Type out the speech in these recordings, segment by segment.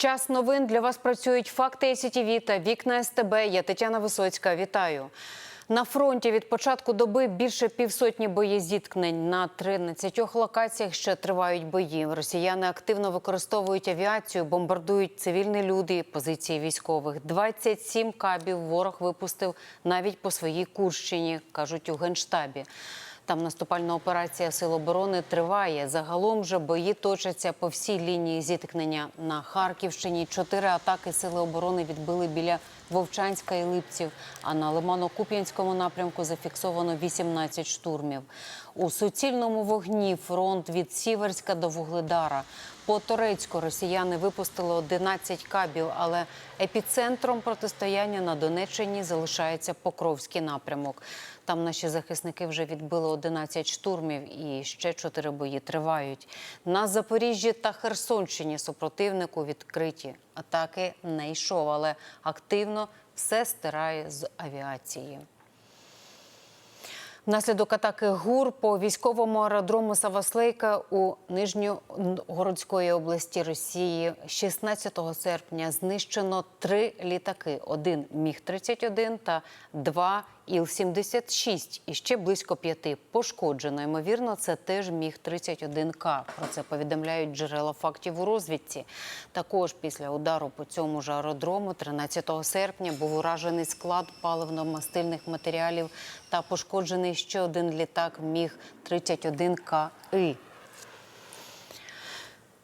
Час новин для вас працюють факти СІТІВІ та вікна СТБ. Я Тетяна Висоцька. Вітаю. На фронті від початку доби більше півсотні боєзіткнень. На 13 локаціях ще тривають бої. Росіяни активно використовують авіацію, бомбардують цивільні люди, позиції військових. 27 кабів ворог випустив навіть по своїй Курщині, кажуть у генштабі. Там наступальна операція Сил оборони триває. Загалом же бої точаться по всій лінії зіткнення на Харківщині. Чотири атаки Сили оборони відбили біля Вовчанська і Липців. А на Лимано-Куп'янському напрямку зафіксовано 18 штурмів. У суцільному вогні фронт від Сіверська до Вугледара. По Торецьку росіяни випустили 11 кабів, але епіцентром протистояння на Донеччині залишається Покровський напрямок. Там наші захисники вже відбили 11 штурмів і ще 4 бої тривають. На Запоріжжі та Херсонщині супротивнику відкриті атаки не йшов, але активно все стирає з авіації. Внаслідок атаки ГУР по військовому аеродрому Саваслейка у Нижньогородської області Росії. 16 серпня знищено три літаки: один Міг-31 та два Іл-76. І ще близько п'яти пошкоджено. Ймовірно, це теж Міг-31К. Про це повідомляють джерела фактів у розвідці. Також після удару по цьому ж аеродрому 13 серпня був уражений склад паливно-мастильних матеріалів та пошкоджений ще один літак Міг-31К-И.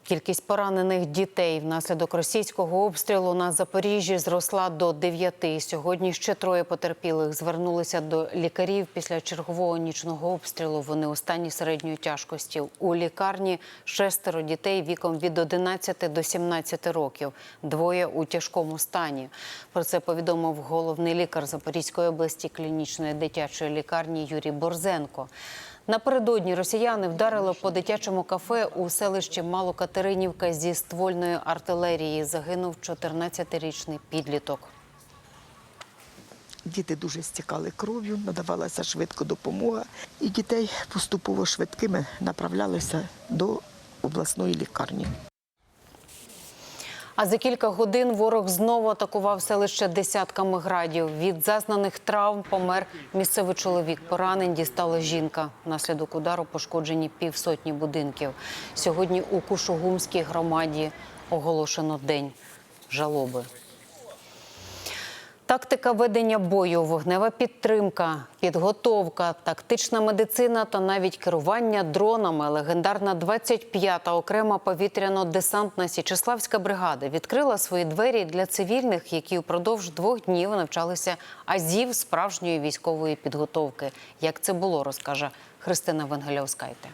Кількість поранених дітей внаслідок російського обстрілу на Запоріжжі зросла до дев'яти. Сьогодні ще троє потерпілих звернулися до лікарів після чергового нічного обстрілу. Вони у стані середньої тяжкості. У лікарні шестеро дітей віком від 11 до 17 років. Двоє у тяжкому стані. Про це повідомив головний лікар Запорізької області клінічної дитячої лікарні Юрій Борзенко. Напередодні росіяни вдарили по дитячому кафе у селищі Малокатеринівка зі ствольної артилерії. Загинув 14-річний підліток. Діти дуже стікали кров'ю, надавалася швидко допомога, і дітей поступово швидкими направлялися до обласної лікарні. А за кілька годин ворог знову атакував селище десятками градів. Від зазнаних травм помер місцевий чоловік. Поранень дістала жінка. Наслідок удару пошкоджені півсотні будинків. Сьогодні у Кушугумській громаді оголошено день жалоби. Тактика ведення бою, вогнева підтримка, підготовка, тактична медицина та навіть керування дронами. Легендарна 25-та окрема повітряно-десантна Січеславська бригада відкрила свої двері для цивільних, які упродовж двох днів навчалися азів справжньої військової підготовки. Як це було, розкаже Христина Венгельовскайте.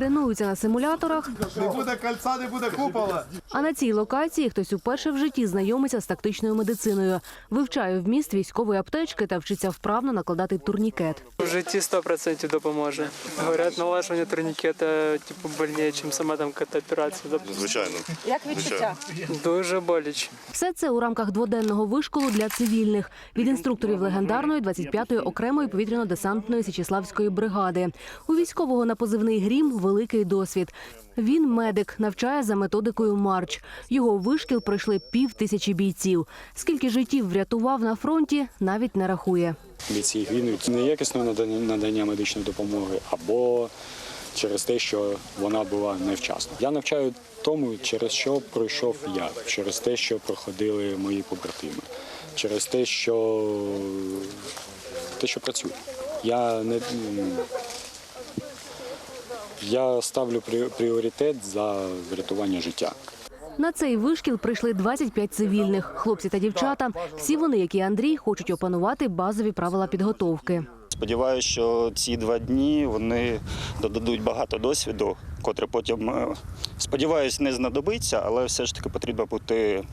Тренуються на симуляторах, Не буде кольця, не буде купола. а на цій локації хтось уперше в житті знайомиться з тактичною медициною, вивчає вміст військової аптечки та вчиться вправно накладати турнікет. В житті 100% допоможе. Говорять, налажування турнікета типу больніше, ніж сама там якась операція. Звичайно. Як відчуття? Дуже боляче. Все це у рамках дводенного вишколу для цивільних від інструкторів легендарної 25-ї окремої повітряно-десантної Січеславської бригади. У військового на позивний грім великий досвід. Він медик, навчає за методикою Марч. Його вишкіл пройшли пів тисячі бійців. Скільки життів врятував на фронті, навіть не рахує. бійці гинуть надання, надання медичної допомоги або через те, що вона була невчасна. Я навчаю тому, через що пройшов я, через те, що проходили мої побратими, через те, що те, що працює. Я не я ставлю прі- пріоритет за врятування життя. На цей вишкіл прийшли 25 цивільних. Хлопці та дівчата. Всі вони, як і Андрій, хочуть опанувати базові правила підготовки. Сподіваюся, що ці два дні вони додадуть багато досвіду, котре потім, е, сподіваюсь, не знадобиться, але все ж таки потрібно бути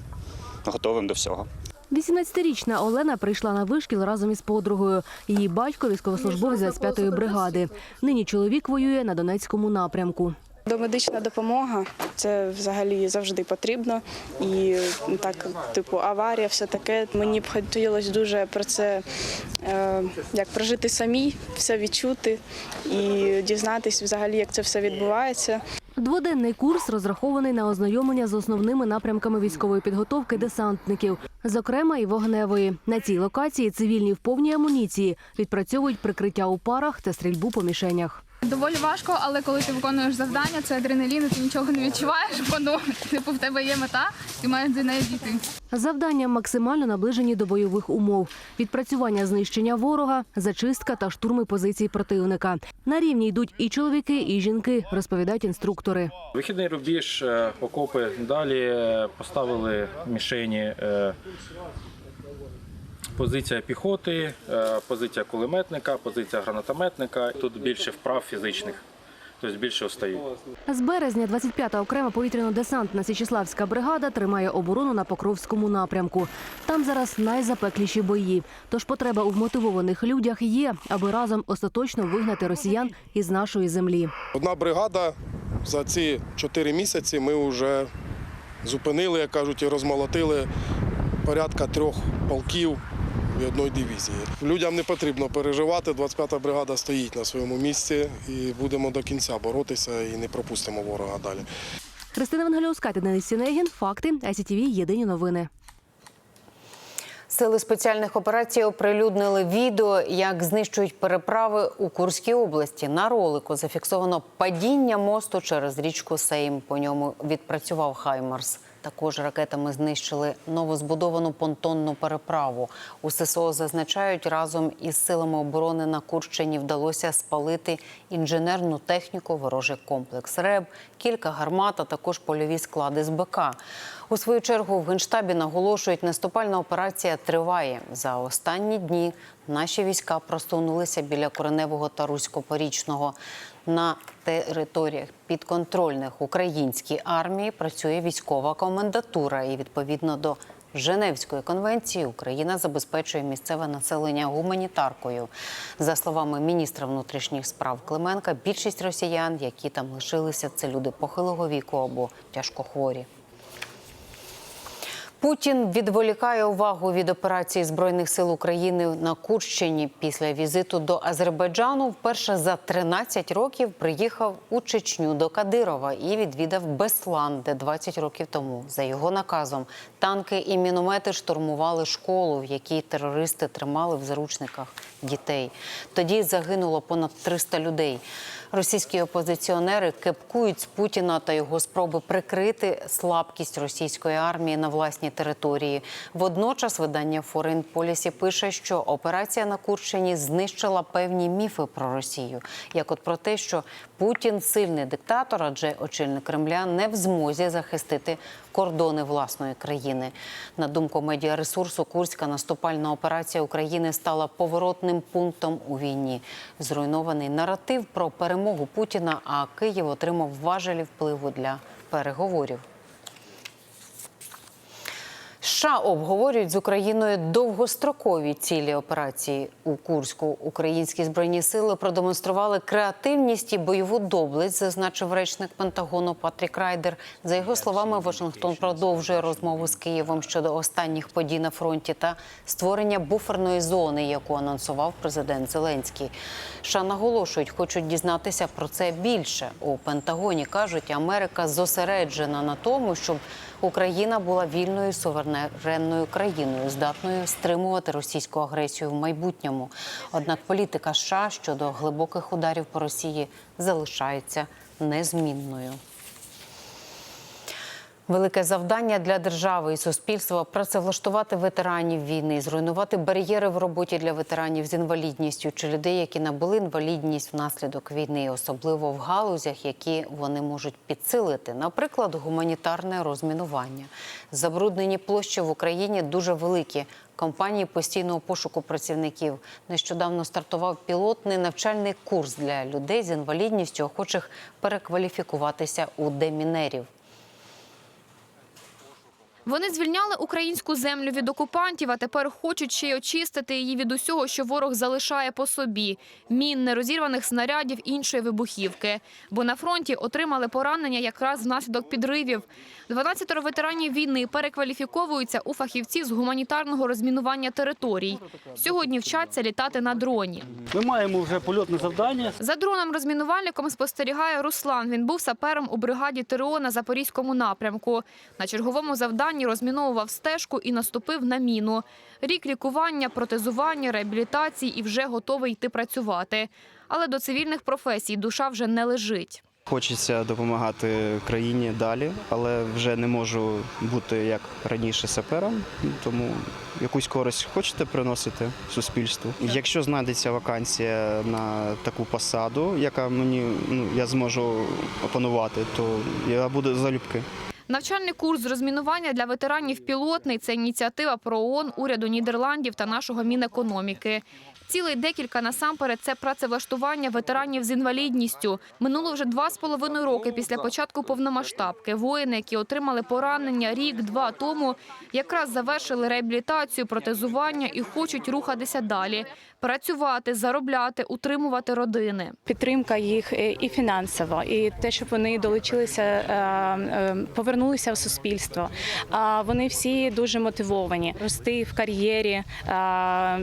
готовим до всього. 18-річна Олена прийшла на вишкіл разом із подругою. Її батько військовослужбовець 25-ї бригади. Нині чоловік воює на Донецькому напрямку. Домедична допомога це взагалі завжди потрібно. І так, типу, аварія, все таке. Мені б хотілося дуже про це е, як прожити самі, все відчути і дізнатись взагалі, як це все відбувається. Дводенний курс розрахований на ознайомлення з основними напрямками військової підготовки десантників, зокрема і вогневої. На цій локації цивільні в повній амуніції відпрацьовують прикриття у парах та стрільбу по мішенях. Доволі важко, але коли ти виконуєш завдання, це адреналін, ти нічого не відчуваєш, воно типу в тебе є мета, ти маєш до неї дійти. Завдання максимально наближені до бойових умов: відпрацювання знищення ворога, зачистка та штурми позицій противника. На рівні йдуть і чоловіки, і жінки, розповідають інструктори. Вихідний рубіж, е, окопи. Далі е, поставили мішені. Позиція піхоти, е, позиція кулеметника, позиція гранатометника. Тут більше вправ фізичних, тобто більше устають. З березня 25-та окрема повітряно-десантна Січеславська бригада тримає оборону на Покровському напрямку. Там зараз найзапекліші бої. Тож потреба у вмотивованих людях є, аби разом остаточно вигнати росіян із нашої землі. Одна бригада за ці чотири місяці ми вже зупинили, як кажуть, і розмолотили порядка трьох полків і одної дивізії. Людям не потрібно переживати. 25-та бригада стоїть на своєму місці і будемо до кінця боротися і не пропустимо ворога далі. Христина Вангеліуска, Денис Сінегін. Факти. ICTV. Єдині новини. Сили спеціальних операцій оприлюднили відео, як знищують переправи у Курській області. На ролику зафіксовано падіння мосту через річку Сейм. По ньому відпрацював Хаймарс. Також ракетами знищили новозбудовану понтонну переправу. У ССО зазначають, разом із силами оборони на Курщині вдалося спалити інженерну техніку, ворожий комплекс РЕБ, кілька гармат, а також польові склади з БК. У свою чергу в генштабі наголошують, наступальна операція триває. За останні дні наші війська просунулися біля Кореневого та Русько-Порічного. На територіях підконтрольних українській армії працює військова комендатура, і відповідно до Женевської конвенції Україна забезпечує місцеве населення гуманітаркою. За словами міністра внутрішніх справ Клименка, більшість росіян, які там лишилися, це люди похилого віку або тяжкохворі. Путін відволікає увагу від операції збройних сил України на Курщині. Після візиту до Азербайджану вперше за 13 років приїхав у Чечню до Кадирова і відвідав Беслан, де 20 років тому, за його наказом, танки і міномети штурмували школу, в якій терористи тримали в заручниках дітей. Тоді загинуло понад 300 людей. Російські опозиціонери кепкують з Путіна та його спроби прикрити слабкість російської армії на власній території. Водночас видання Foreign Policy пише, що операція на Курщині знищила певні міфи про Росію, як от про те, що Путін сильний диктатор, адже очільник Кремля не в змозі захистити кордони власної країни. На думку медіаресурсу, Курська наступальна операція України стала поворотним пунктом у війні. Зруйнований наратив про перемогу Путіна, а Київ отримав важелі впливу для переговорів. США обговорюють з Україною довгострокові цілі операції у Курську. Українські збройні сили продемонстрували креативність і бойову доблесть, зазначив речник Пентагону Патрік Райдер. За його словами, Вашингтон продовжує розмову з Києвом щодо останніх подій на фронті та створення буферної зони, яку анонсував президент Зеленський. США наголошують, хочуть дізнатися про це більше. У Пентагоні кажуть, Америка зосереджена на тому, щоб Україна була вільною суверенною країною, здатною стримувати російську агресію в майбутньому. Однак політика США щодо глибоких ударів по Росії залишається незмінною. Велике завдання для держави і суспільства працевлаштувати ветеранів війни, зруйнувати бар'єри в роботі для ветеранів з інвалідністю чи людей, які набули інвалідність внаслідок війни, особливо в галузях, які вони можуть підсилити, наприклад, гуманітарне розмінування. Забруднені площі в Україні дуже великі. Компанії постійного пошуку працівників нещодавно стартував пілотний навчальний курс для людей з інвалідністю, охочих перекваліфікуватися у демінерів. Вони звільняли українську землю від окупантів, а тепер хочуть ще й очистити її від усього, що ворог залишає по собі – мін, нерозірваних снарядів, іншої вибухівки. Бо на фронті отримали поранення якраз внаслідок підривів. 12 ветеранів війни перекваліфіковуються у фахівців з гуманітарного розмінування територій. Сьогодні вчаться літати на дроні. Ми маємо вже польотне завдання. За дроном-розмінувальником спостерігає Руслан. Він був сапером у бригаді ТРО на Запорізькому напрямку. На черговому завданні розміновував стежку і наступив на міну. Рік лікування, протезування, реабілітації і вже готовий йти працювати. Але до цивільних професій душа вже не лежить. Хочеться допомагати країні далі, але вже не можу бути як раніше сапером, тому якусь користь хочете приносити суспільству. Якщо знайдеться вакансія на таку посаду, яка мені ну я зможу опанувати, то я буду залюбки. Навчальний курс з розмінування для ветеранів пілотний – це ініціатива про ООН, уряду Нідерландів та нашого Мінекономіки. Цілий декілька насамперед – це працевлаштування ветеранів з інвалідністю. Минуло вже два з половиною роки після початку повномасштабки. Воїни, які отримали поранення рік-два тому, якраз завершили реабілітацію, протезування і хочуть рухатися далі. Працювати, заробляти, утримувати родини. Підтримка їх е, і фінансова, і те, щоб вони долучилися, е, е, повернулися в суспільство. А Вони всі дуже мотивовані рости в кар'єрі,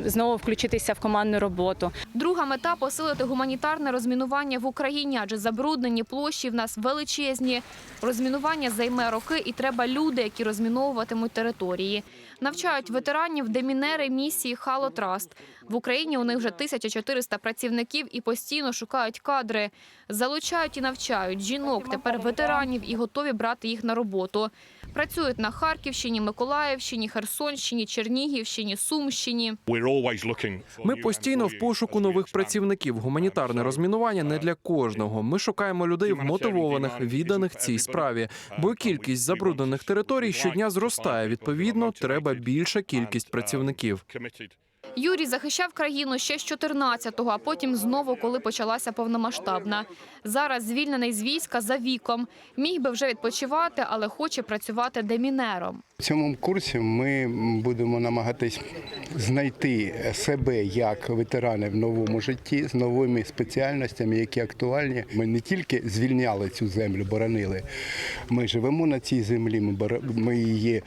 знову включитися в командну роботу. Друга мета – посилити гуманітарне розмінування в Україні, адже забруднені площі в нас величезні. Розмінування займе роки і треба люди, які розміновуватимуть території. Навчають ветеранів демінери місії «Хало Траст». В Україні у них вже 1400 працівників і постійно шукають кадри. Залучають і навчають жінок, тепер ветеранів і готові брати їх на роботу. Працюють на Харківщині, Миколаївщині, Херсонщині, Чернігівщині, Сумщині. Ми постійно в пошуку нових працівників. Гуманітарне розмінування не для кожного. Ми шукаємо людей вмотивованих, відданих цій справі. Бо кількість забруднених територій щодня зростає. Відповідно, треба більша кількість працівників. Юрій захищав країну ще з 14-го, а потім знову, коли почалася повномасштабна. Зараз звільнений з війська за віком. Міг би вже відпочивати, але хоче працювати демінером. В цьому курсі ми будемо намагатись знайти себе як ветерани в новому житті з новими спеціальностями, які актуальні. Ми не тільки звільняли цю землю, боронили. Ми живемо на цій землі, ми, її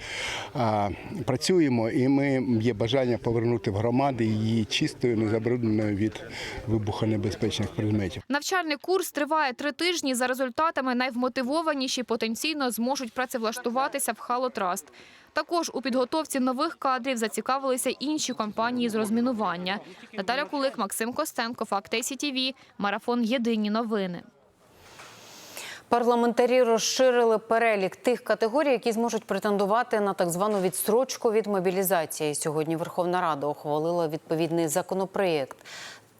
а, працюємо, і ми є бажання повернути в громади її чистою, незабрудненою від вибухонебезпечних предметів. Навчальний курс триває три тижні. За результатами найвмотивованіші потенційно зможуть працевлаштуватися в «Халотраст». Також у підготовці нових кадрів зацікавилися інші компанії з розмінування. Наталя Кулик, Максим Костенко, Факт СІТВ, Марафон Єдині новини. Парламентарі розширили перелік тих категорій, які зможуть претендувати на так звану відстрочку від мобілізації. Сьогодні Верховна Рада ухвалила відповідний законопроєкт.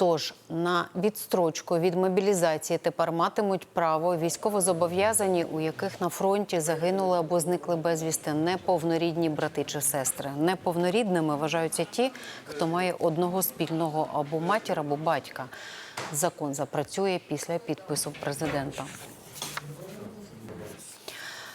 Тож на відстрочку від мобілізації тепер матимуть право військовозобов'язані, у яких на фронті загинули або зникли безвісти неповнорідні брати чи сестри. Неповнорідними вважаються ті, хто має одного спільного або матір, або батька. Закон запрацює після підпису президента.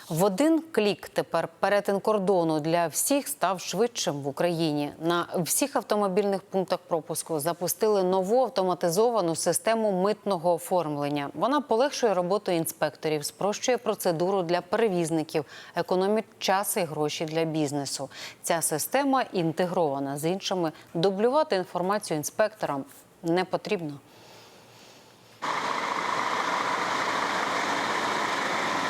В один клік тепер перетин кордону для всіх став швидшим в Україні. На всіх автомобільних пунктах пропуску запустили нову автоматизовану систему митного оформлення. Вона полегшує роботу інспекторів, спрощує процедуру для перевізників, економить час і гроші для бізнесу. Ця система інтегрована з іншими. Дублювати інформацію інспекторам не потрібно.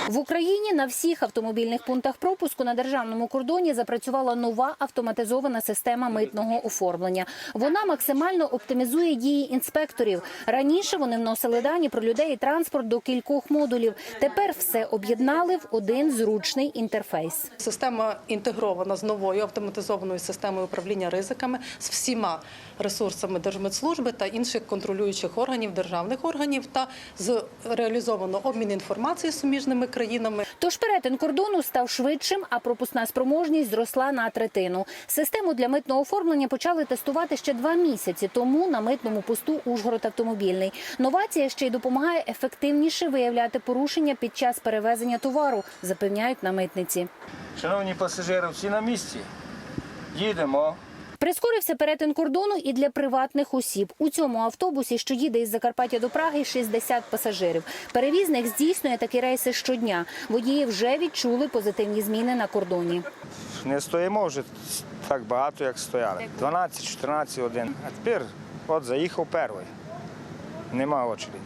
В Україні на всіх автомобільних пунктах пропуску на державному кордоні запрацювала нова автоматизована система митного оформлення. Вона максимально оптимізує дії інспекторів. Раніше вони вносили дані про людей і транспорт до кількох модулів. Тепер все об'єднали в один зручний інтерфейс. Система інтегрована з новою автоматизованою системою управління ризиками з всіма ресурсами Держмедслужби та інших контролюючих органів, державних органів та з реалізовано обмін інформацією з суміжними країнами. Тож перетин кордону став швидшим, а пропускна спроможність зросла на третину. Систему для митного оформлення почали тестувати ще два місяці тому на митному посту Ужгород автомобільний. Новація ще й допомагає ефективніше виявляти порушення під час перевезення товару, запевняють на митниці. Шановні пасажири, всі на місці. Їдемо. Прискорився перетин кордону і для приватних осіб. У цьому автобусі, що їде із Закарпаття до Праги, 60 пасажирів. Перевізник здійснює такі рейси щодня. Водії вже відчули позитивні зміни на кордоні. Не стоїмо вже так багато, як стояли. 12-14 годин. А тепер от заїхав перший. Нема очереді.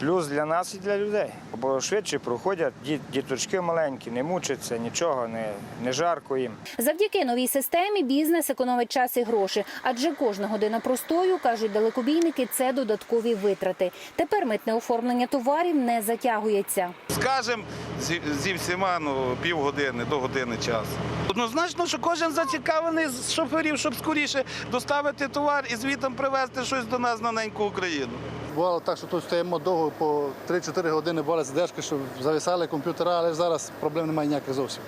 Плюс для нас і для людей. Бо швидше проходять діт- діточки маленькі, не мучаться, нічого, не, не жарко їм. Завдяки новій системі бізнес економить час і гроші, адже кожна година простою, кажуть далекобійники, це додаткові витрати. Тепер митне оформлення товарів не затягується. Скажем, зі, зі всіма ну, півгодини до години часу. Однозначно, що кожен зацікавлений з шоферів, щоб скоріше доставити товар і звітом привезти щось до нас на неньку Україну. Бувало так, що тут стоїмо довго по 3-4 години була задержки, щоб зависали комп'ютери, але зараз проблем немає ніяких зовсім.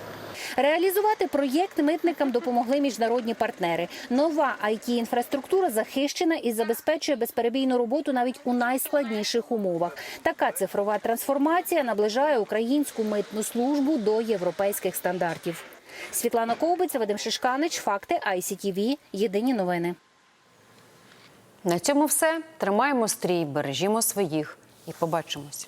Реалізувати проєкт митникам допомогли міжнародні партнери. Нова it інфраструктура захищена і забезпечує безперебійну роботу навіть у найскладніших умовах. Така цифрова трансформація наближає українську митну службу до європейських стандартів. Світлана Ковбиця, Вадим Шишканич, факти ICTV. Єдині новини. На цьому все. Тримаємо стрій, бережімо своїх і побачимось.